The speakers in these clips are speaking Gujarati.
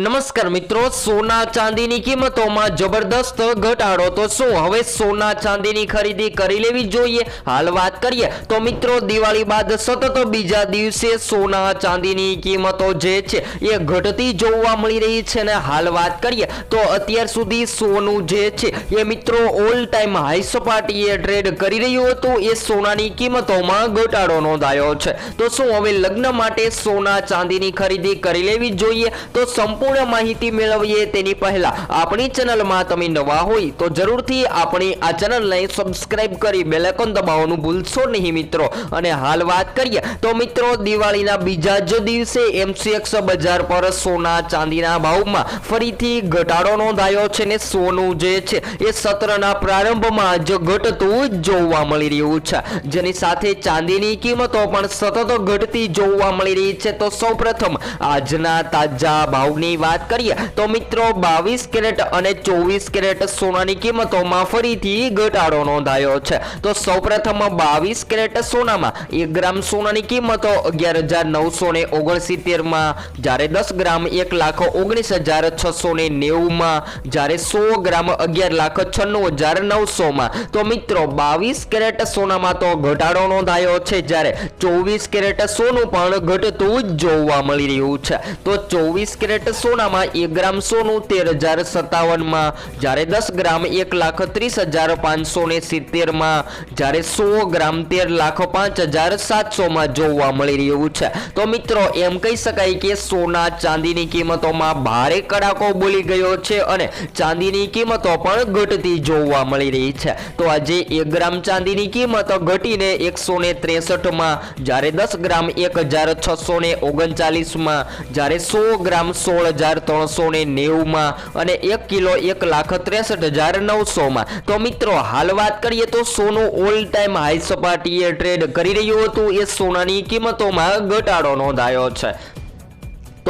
નમસ્કાર મિત્રો, સોના ચાંદીની કિંમતોમાં જબરદસ્ત ઘટાડો તો શું? હવે સોના ચાંદીની ખરીદી કરી લેવી જોઈએ. હાલ વાત કરીએ તો મિત્રો, દિવાળી બાદ સતત બીજા દિવસે સોના ચાંદીની કિંમતો જે છે એ ઘટતી જોવા મળી રહી છે ને હાલ વાત કરીએ તો અત્યાર સુધી સોનું જે છે એ મિત્રો ઓલ ટાઈમ હાઈ સપાટીએ ટ્રેડ કરી રહ્યું હતું. એ સોનાની કિંમતોમાં ઘટાડો નોંધાયો છે. તો શું હવે લગ્ન માટે સોના ચાંદીની ખરીદી કરી લેવી જોઈએ? તો સંપૂર્ણ માહિતી મેળવીએ તેની પહેલા આપણી ચેનલમાં તમે નવા હોય તો જરૂરથી આપણી આ ચેનલને સબસ્ક્રાઇબ કરી બેલ આઇકોન દબાવવાનું ભૂલશો નહીં મિત્રો. અને હાલ વાત કરીએ તો મિત્રો દિવાળીના બીજા જ દિવસે એમસીએક્સ બજાર પર સોના ચાંદીના ભાવમાં ફરીથી ઘટાડો નોંધાયો છે ને સોનું જે છે એ સત્રના પ્રારંભમાં જ ઘટતું જોવા મળી રહ્યું છે. જેની સાથે ચાંદીની કિંમતો પણ સતત ઘટતી જોવા મળી રહી છે. તો સૌપ્રથમ આજના તાજા ભાવની વાત કરીએ, તો મિત્રો બાવીસ કેરેટ અને ચોવીસ કેરેટ સોનાની કિંમતોમાં ફરીથી ઘટાડો નોંધાયો છે. તો સૌપ્રથમ બાવીસ કેરેટ સોનામાં એક ગ્રામ સોનાની કિંમતો અગિયાર હજાર નવસો ને ઓગણસિત્તેરમાં, જ્યારે દસ ગ્રામ એક લાખ ઓગણીસ હજાર છસો ને નેવુંમાં, જ્યારે સો ગ્રામ અગિયાર લાખ છન્નું હજાર નવસોમાં. તો મિત્રો બાવીસ કેરેટ સોનામાં તો ઘટાડો નોંધાયો છે, જ્યારે ચોવીસ કેરેટ સોનું પણ ઘટતું જ જોવા મળી રહ્યું છે. તો ચોવીસ કેરેટ સોનામાં એક ગ્રામ સોનું તેર હજાર સત્તાવનમાં, જ્યારે દસ ગ્રામ એક લાખ ત્રીસ હજાર પાંચસો ને સિત્તેરમાં, જ્યારે સો ગ્રામ તેર લાખ પાંચ હજાર સાતસોમાં જોવા મળી રહ્યું છે. તો મિત્રો, એમ કહી શકાય કે સોના ચાંદીની કિંમતોમાં ભારે કડાકો બોલી ગયો છે અને ચાંદીની કિંમતો પણ ઘટતી જોવા મળી રહી છે. તો આજે એક ગ્રામ ચાંદીની કિંમત ઘટીને એકસો ને ત્રેસઠમાં, જ્યારે દસ ગ્રામ એક હજાર છસો ઓગણચાલીસમાં, જ્યારે સો ગ્રામ સોળ હજાર ત્રણસો ને નેવુંમાં અને એક કિલો એક લાખ ત્રેસઠ હજાર નવસોમાં. તો મિત્રો, હાલ વાત કરીએ તો સોનું ઓલ ટાઈમ હાઈ સપાટીએ ટ્રેડ કરી રહ્યું હતું. એ સોનાની કિંમતોમાં ઘટાડો નોંધાયો છે.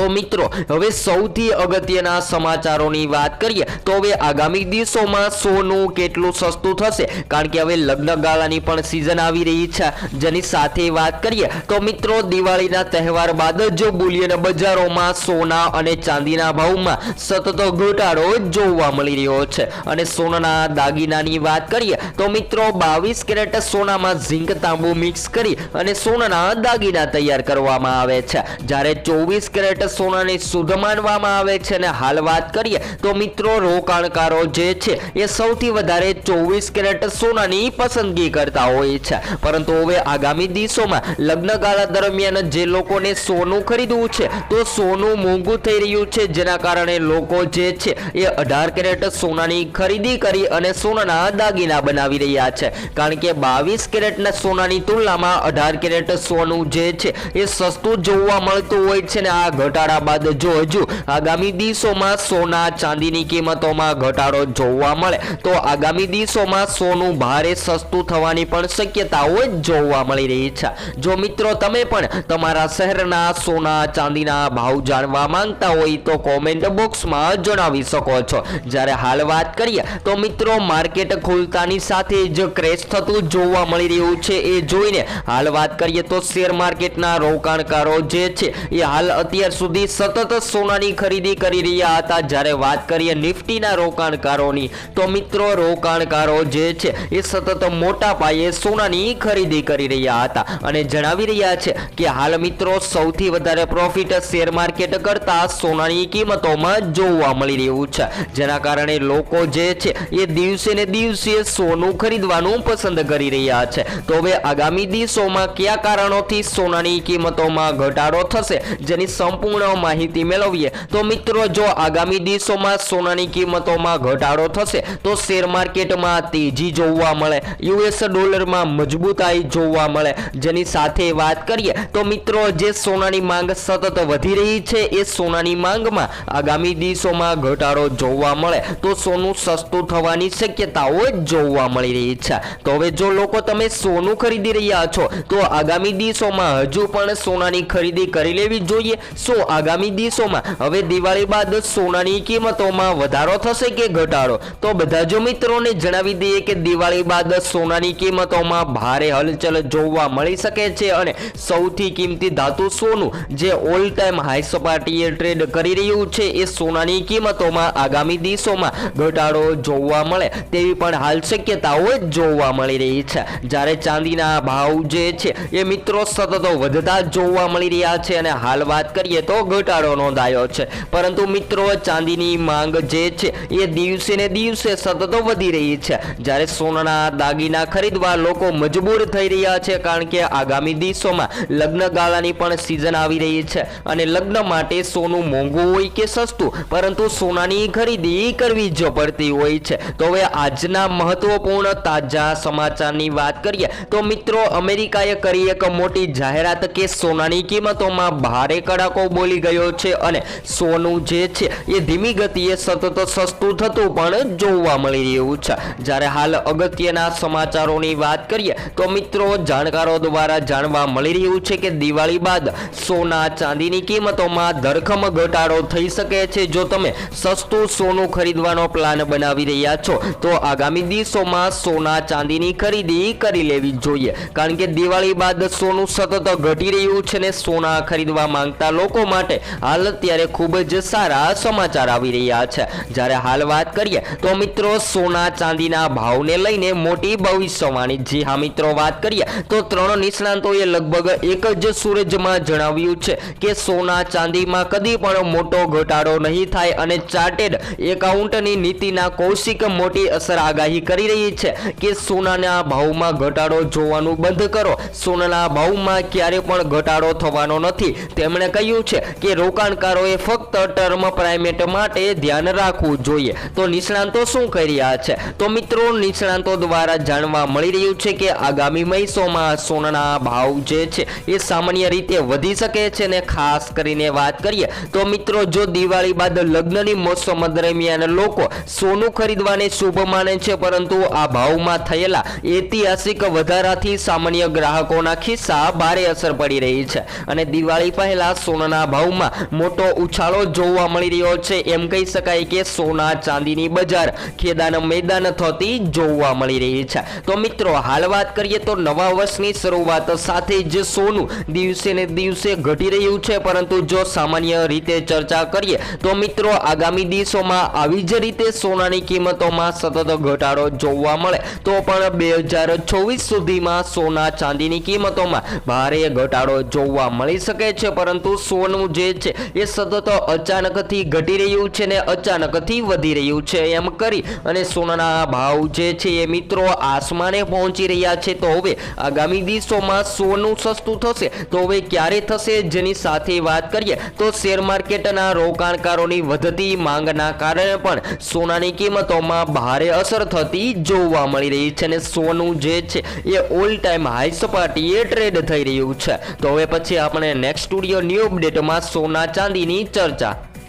તો મિત્રો, હવે સૌથી અગત્યના સમાચારોની વાત કરીએ, તો હવે આગામી દિવસોમાં સોનું કેટલું સસ્તું થશે? કારણ કે હવે લગ્ન ગાળાની પણ સિઝન આવી રહી છે. જેની સાથે વાત કરીએ, તો મિત્રો, દિવાળીના તહેવાર બાદ જ બુલિયન બજારોમાં સોના અને ચાંદીના ભાવમાં સતત ઘટાડો જોવા મળી રહ્યો છે. અને સોનાના દાગીનાની વાત કરીએ, તો મિત્રો, બાવીસ કેરેટ સોનામાં ઝીંક તાંબુ મિક્સ કરી અને સોનાના દાગીના તૈયાર કરવામાં આવે છે. જ્યારે ચોવીસ કેરેટ સોનાને શુદ્ધ માનવામાં આવે છે અને હાલ વાત કરીએ તો મિત્રો, રોકાણકારો જે છે એ સૌથી વધારે ચોવીસ કેરેટ સોનાની પસંદગી કરતા હોય છે. પરંતુ હવે આગામી દિવસોમાં લગ્નગાળા દરમિયાન જે લોકોને સોનું ખરીદવું છે, તો સોનું મોંઘું થઈ રહ્યું છે. જેના કારણે લોકો જે છે એ અઢાર કેરેટ સોનાની ખરીદી કરી અને સોનાના દાગીના બનાવી રહ્યા છે. કારણ કે બાવીસ કેરેટના સોનાની તુલનામાં અઢાર કેરેટ સોનું જે છે એ સસ્તું જોવા મળતું હોય છે ને આ ઘટાડા બાદ જો હજુ આગામી દિવસોમાં સોના ચાંદીની કિંમતોમાં ઘટાડો જોવા મળે, તો આગામી દિવસોમાં સોનું ભારે સસ્તું થવાની પણ શક્યતાઓ જોવા મળી રહી છે. જો મિત્રો તમે પણ તમારા શહેરના સોના ચાંદીના ભાવ જાણવા માંગતા હોય તો કોમેન્ટ બોક્સમાં જણાવી શકો છો. જ્યારે હાલ વાત કરીએ, તો મિત્રો માર્કેટ ખુલતાની સાથે જ ક્રેશ થતું જોવા મળી રહ્યું છે. એ જોઈને હાલ વાત કરીએ તો શેર માર્કેટના રોકાણકારો જે છે, એ હાલ અત્યાર સુધી સતત સોનાની ખરીદી કરી રહ્યા હતા. જ્યારે વાત કરીએ નિફ્ટીના રોકાણકારોની, તો મિત્રો, રોકાણકારો જે છે, એ સતત મોટા પાયે સોનાની ખરીદી કરી રહ્યા હતા. અને જણાવી રહ્યા છે કે હાલ મિત્રો, સૌથી વધારે પ્રોફિટ શેર માર્કેટ કરતા સોનાની કિંમતોમાં જોવા મળી રહ્યું છે. જેના કારણે લોકો જે છે, એ દિવસે ને દિવસે સોનું ખરીદવાનું પસંદ કરી રહ્યા છે. તો હવે આગામી દિવસોમાં કયા કારણોથી સોનાની કિંમતોમાં ઘટાડો થશે, જેની સંપૂર્ણ માહિતી મેળવીએ. તો મિત્રો, જો આગામી દિવસોમાં સોનાની કિંમતોમાં ઘટાડો થશે, તો શેર માર્કેટમાં તેજી જોવા મળે. યુએસ ડોલરમાં મજબૂતાઈ જોવા મળે. જેની સાથે વાત કરીએ, તો મિત્રો, જે સોનાની માંગ સતત વધી રહી છે, એ સોનાની માંગમાં આગામી દિવસોમાં ઘટાડો જોવા મળે. તો સોનું સસ્તું થવાની શક્યતાઓ જોવા મળી રહી છે. તો હવે જો લોકો તમે સોનું ખરીદી રહ્યા છો, તો આગામી દિવસોમાં હજુ પણ સોનાની ખરીદી કરી લેવી જોઈએ. શું શું આગામી દિવસોમાં હવે દિવાળી બાદ સોનાની કિંમતોમાં વધારો થશે કે ઘટાડો? તો બધા જો મિત્રોને જણાવી દઈએ કે દિવાળી બાદ સોનાની કિંમતોમાં ભારે હલચલ જોવા મળી શકે છે અને સૌથી કિંમતી ધાતુ સોનું જે ઓલ ટાઈમ હાઈ સપાટીએ ટ્રેડ કરી રહ્યું છે એ સોનાની કિંમતોમાં આગામી દિવસોમાં ઘટાડો જોવા મળે તેવી પણ હાલ શક્યતાઓ જોવા મળી રહી છે. જ્યારે ચાંદીના ભાવ જે છે એ મિત્રો સતત વધતા જોવા મળી રહ્યા છે અને હાલ વાત કરીએ તો ઘટાડો નોંધાયો છે. પરંતુ મિત્રો, ચાંદીની માંગ જે છે, એ દિવસે ને દિવસે સતત વધી રહી છે. જ્યારે સોનાના દાગીના ખરીદવા લોકો મજબૂર થઈ રહ્યા છે, કારણ કે આગામી દિવસોમાં લગ્ન ગાળાની પણ સિઝન આવી રહી છે. અને લગ્ન માટે સોનું મોંઘું હોય કે સસ્તું, પરંતુ સોનાની ખરીદી કરવી જ પડતી હોય છે. તો હવે આજના મહત્વપૂર્ણ તાજા સમાચારની વાત કરીએ, તો મિત્રો, અમેરિકાએ કરી એક મોટી જાહેરાત કે સોનાની કિંમતોમાં ભારે કડાકો બોલી ગયો છે અને સોનું જે છે એ ધીમી ગતિએ સતત સસ્તું થતું પણ જોવા મળી રહ્યું છે. જ્યારે હાલ અગત્યના સમાચારોની વાત કરીએ તો મિત્રો જાણકારો દ્વારા જાણવા મળી રહ્યું છે કે દિવાળી બાદ સોના ચાંદીની કિંમતોમાં ધરખમ ઘટાડો થઈ શકે છે. જો તમે સસ્તું સોનું ખરીદવાનો પ્લાન બનાવી રહ્યા છો, તો આગામી દિવસોમાં સોના ચાંદીની ખરીદી કરી લેવી જોઈએ. કારણ કે દિવાળી બાદ સોનું સતત ઘટી રહ્યું છે ને સોના ખરીદવા માંગતા લોકો માટે. હાલ અત્યારે ખૂબ જ સારા સમાચાર આવી રહ્યા છે. જ્યારે હાલ વાત કરીએ તો મિત્રો, સોના ચાંદીના ભાવને લઈને મોટી ભવિષ્યવાણી. જી હા મિત્રો, વાત કરીએ તો ત્રણ નિષ્ણાંતોએ લગભગ એક જ સૂરજમાં જણાવ્યું છે કે સોના ચાંદીમાં કદી પણ મોટો ઘટાડો નહીં થાય અને ચાર્ટેડ એકાઉન્ટની નીતિના કૌશિક મોટી અસર આગાહી કરી રહી છે કે સોનાના ભાવમાં ઘટાડો જોવાનું બંધ કરો. સોનાના ભાવમાં ક્યારે પણ ઘટાડો થવાનો નથી. તેમણે કહ્યું છે કે રોકાણકારોએ ફક્ત ટર્મ પ્રાઇમેટ માટે ધ્યાન રાખવું જોઈએ. તો નિષ્ણાંતો શું કહી રહ્યા છે? તો મિત્રો, નિષ્ણાંતો દ્વારા જાણવા મળી રહ્યું છે કે આગામી મહિસોમાં સોનાના ભાવ જે છે એ સામાન્ય રીતે વધી શકે છે ને ખાસ કરીને વાત કરીએ તો મિત્રો, જો દિવાળી બાદ લગ્નની મોસમ દરમિયાન લોકો સોનું ખરીદવાને શુભ માને છે, પરંતુ આ ભાવમાં થયેલા ઐતિહાસિક વધારાથી સામાન્ય ગ્રાહકોના ખિસ્સા ભારે અસર પડી રહી છે. અને દિવાળી પહેલા સોનાના ભાવમાં મોટો ઉછાળો જોવા મળી રહ્યો છે. એમ કહી શકાય કે સોના ચાંદીની બજાર ખેદાન મેદાન થતી જોવા મળી રહી છે. તો મિત્રો, હાલ વાત કરીએ તો નવા વર્ષની શરૂઆત સાથે જ સોનું દિવસે ને દિવસે ઘટી રહ્યું છે. પરંતુ જો સામાન્ય રીતે ચર્ચા કરીએ તો મિત્રો, આગામી દિવસોમાં આવી જ રીતે સોનાની કિંમતોમાં સતત ઘટાડો જોવા મળે. તો પણ બે હજાર ચોવીસ સુધીમાં સોના ચાંદીની કિંમતોમાં ભારે ઘટાડો જોવા મળી શકે છે. પરંતુ સોનું જે છે, એ સતત અચાનકથી ઘટી રહ્યું છે ને અચાનકથી વધી રહ્યું છે એમ કરી અને સોનાના ભાવ જે છે એ મિત્રો આસમાને પહોંચી રહ્યા છે. તો હવે આગામી દિવસોમાં સોનું સસ્તું થશે. તો હવે ક્યારે થશે જેની સાથે વાત કરીએ, તો શેર માર્કેટના રોકાણકારોની વધતી માંગના કારણે પણ સોનાની કિંમતોમાં ભારે અસર થતી જોવા મળી રહી છે અને સોનું જે છે એ ઓલ ટાઈમ હાઈ સપાટીએ ટ્રેડ થઈ રહ્યું છે. તો હવે પછી આપણે નેક્સ્ટ સ્ટુડિયો ન્યૂ અપડેટમાં સોના ચાંદીની ચર્ચા